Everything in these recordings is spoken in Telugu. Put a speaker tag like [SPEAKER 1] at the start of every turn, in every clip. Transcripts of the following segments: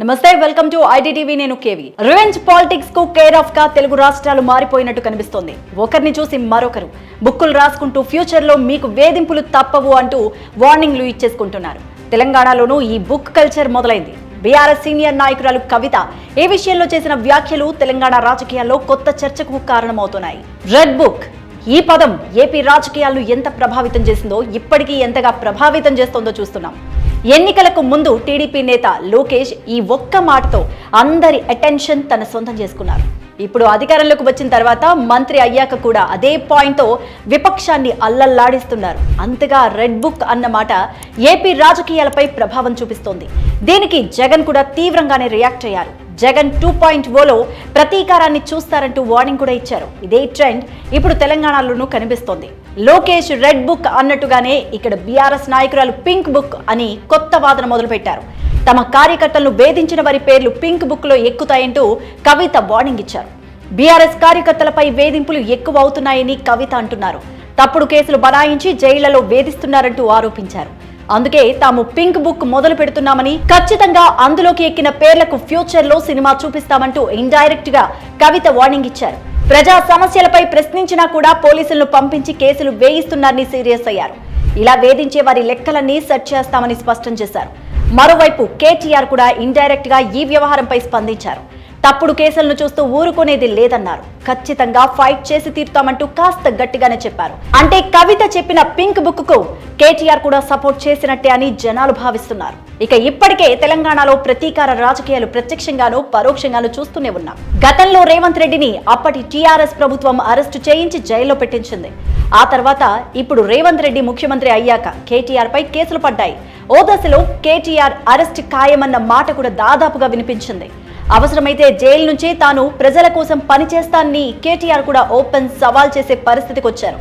[SPEAKER 1] నమస్తే వెల్కమ్ టు ఐడిటీవీ నేను కేవి. రివెంజ్ పాలిటిక్స్కు కేర్ ఆఫ్గా తెలుగు రాష్ట్రాలు మారిపోయినట్టు కనిపిస్తోంది. ఒకరిని చూసి మరొకరు బుక్కులు రాసుకుంటూ ఫ్యూచర్లో మీకు వేధింపులు తప్పవు అంటూ వార్నింగ్లు ఇచ్చేసుకుంటున్నారు. తెలంగాణలోనూ ఈ బుక్ కల్చర్ మొదలైంది. బీఆర్ఎస్ సీనియర్ నాయకురాలు కవిత ఏ విషయంలో చేసిన వ్యాఖ్యలు తెలంగాణ రాజకీయాల్లో కొత్త చర్చకు కారణమవుతున్నాయి. Red book. ఈ పదం ఏపీ రాజకీయాలను ఎంత ప్రభావితం చేసిందో ఇప్పటికీ ఎంతగా ప్రభావితం చేస్తోందో చూస్తున్నాం. ఎన్నికలకు ముందు టీడీపీ నేత లోకేష్ ఈ ఒక్క మాటతో అందరి అటెన్షన్ తన సొంతం చేసుకున్నారు. ఇప్పుడు అధికారంలోకి వచ్చిన తర్వాత మంత్రి అయ్యాక కూడా అదే పాయింట్తో విపక్షాన్ని అల్లల్లాడిస్తున్నారు. అంతగా రెడ్ బుక్ అన్న మాట ఏపీ రాజకీయాలపై ప్రభావం చూపిస్తోంది. దీనికి జగన్ కూడా తీవ్రంగానే రియాక్ట్ అయ్యారు. జగన్ టూ పాయింట్ ఓలో ప్రతీకారాన్ని చూస్తారంటూ వార్నింగ్ కూడా ఇచ్చారు. ఇదే ట్రెండ్ ఇప్పుడు తెలంగాణలోనూ కనిపిస్తోంది. లోకేష్ రెడ్ బుక్ అన్నట్టుగానే ఇక్కడ బీఆర్ఎస్ నాయకురాలు పింక్ బుక్ అని కొత్త వాదన మొదలుపెట్టారు. తమ కార్యకర్తలను వేధించిన వారి పేర్లు పింక్ బుక్లో ఎక్కుతాయంటూ కవిత వార్నింగ్ ఇచ్చారు. బీఆర్ఎస్ కార్యకర్తలపై వేధింపులు ఎక్కువ అవుతున్నాయని కవిత అంటున్నారు. తప్పుడు కేసులు బనాయించి జైళ్ళలో వేధిస్తున్నారంటూ ఆరోపించారు. అందుకే తాము పింక్ బుక్ మొదలు పెడుతున్నామని ఖచ్చితంగా అందులోకి ఎక్కిన పేర్లకు ఫ్యూచర్లో సినిమా చూపిస్తామంటూ ఇండైరెక్ట్గా కవిత వార్నింగ్ ఇచ్చారు. ప్రజా సమస్యలపై ప్రశ్నించినా కూడా పోలీసులను పంపించి కేసులు వేయిస్తున్నారని సీరియస్ అయ్యారు. ఇలా వేధించే వారి లెక్కలన్నీ సెట్ చేస్తామని స్పష్టం చేశారు. మరోవైపు కేటీఆర్ కూడా ఇండైరెక్ట్గా ఈ వ్యవహారంపై స్పందించారు. తప్పుడు కేసులను చూస్తూ ఊరుకునేది లేదన్నారు. ఖచ్చితంగా ఫైట్ చేసి తీరుతామంటూ కాస్త గట్టిగానే చెప్పారు. అంటే కవిత చెప్పిన పింక్ బుక్కు కేటీఆర్ కూడా సపోర్ట్ చేసినట్టే అని జనాలు భావిస్తున్నారు. ఇక ఇప్పటికే తెలంగాణలో ప్రతీకార రాజకీయాలు ప్రత్యక్షంగానూ పరోక్షంగానూ చూస్తూనే ఉన్నాం. గతంలో రేవంత్ రెడ్డిని అప్పటి టీఆర్ఎస్ ప్రభుత్వం అరెస్టు చేయించి జైల్లో పెట్టించింది. ఆ తర్వాత ఇప్పుడు రేవంత్ రెడ్డి ముఖ్యమంత్రి అయ్యాక కేటీఆర్ పై కేసులు పడ్డాయి. ఓ దశలో కేటీఆర్ అరెస్ట్ ఖాయమన్న మాట కూడా దాదాపుగా వినిపించింది. అవసరమైతే జైలు నుంచే తాను ప్రజల కోసం పనిచేస్తానని కేటీఆర్ కూడా ఓపెన్ సవాల్ చేసే పరిస్థితికి వచ్చారు.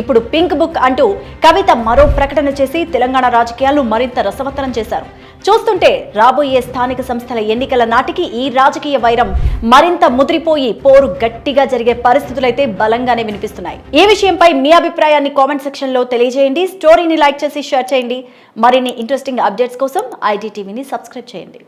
[SPEAKER 1] ఇప్పుడు పింక్ బుక్ అంటూ కవిత మరో ప్రకటన చేసి తెలంగాణ రాజకీయాలు మరింత రసవత్తరం చేశారు. చూస్తుంటే రాబోయే స్థానిక సంస్థల ఎన్నికల నాటికి ఈ రాజకీయ వైరం మరింత ముదిరిపోయి పోరు గట్టిగా జరిగే పరిస్థితులైతే బలంగానే వినిపిస్తున్నాయి. ఈ విషయంపై మీ అభిప్రాయాన్ని కామెంట్ సెక్షన్లో తెలియజేయండి. స్టోరీని లైక్ చేసి షేర్ చేయండి. మరిన్ని ఇంట్రెస్టింగ్ అప్డేట్స్ కోసం ఐటీ టీవీని సబ్స్క్రైబ్ చేయండి.